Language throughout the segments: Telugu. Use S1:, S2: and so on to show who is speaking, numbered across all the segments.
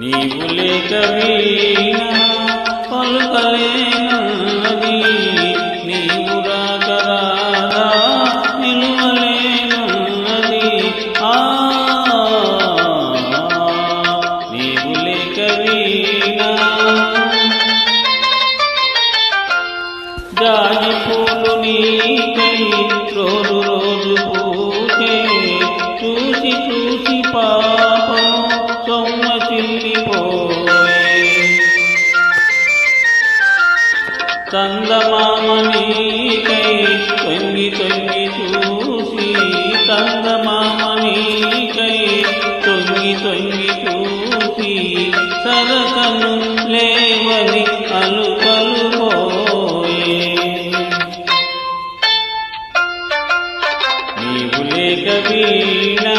S1: నీవు లేక వీణా పలుకలేనది నీవు రాక రాదా ఆ నీవు లేక వీణా. జాజి పూలు నీకై రోజు చందమామనీకై తొంగి తొంగి చూసి చందమామనీకై తొంగి తొంగి చూసి సరసను లేవని అలుకలు పోయే. నీవు లేక వీణా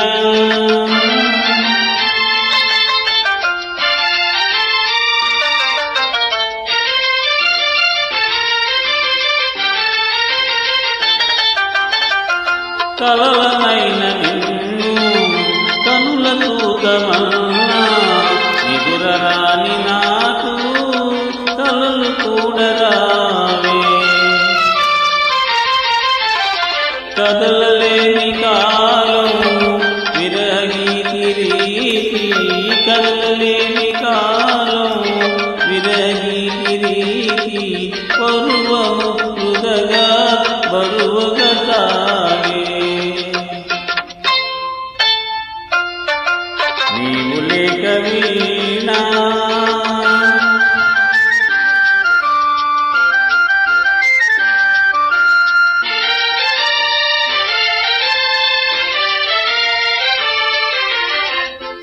S1: కలలనైన నిన్ను కనుల తూకమన్నా ఎదురరాని నాకు కలలు కూడరావే. కదలలేని కాలం విరగీతి రీతి కదలలేని కాలం విరగీతి రీతి పరువము హృదగా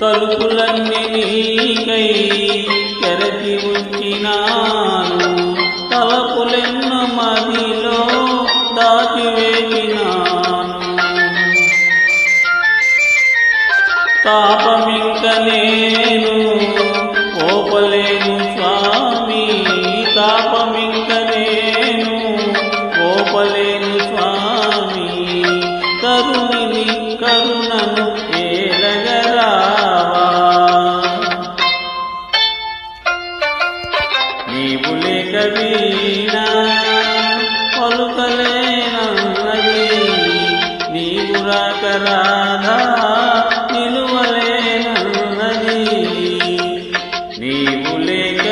S1: తలుపులన్నీ నీకై తెరచి ఉంచినాను. తలపులెన్నో మదిలో దాచివేసినాను తాపమింక నేను ఓపలేను స్వామి తాపమింక నేను ఓపలేను వీణ పలుకలేనన్నది నీవు రాక రాధా నిలువలేనన్నది నీవు లేక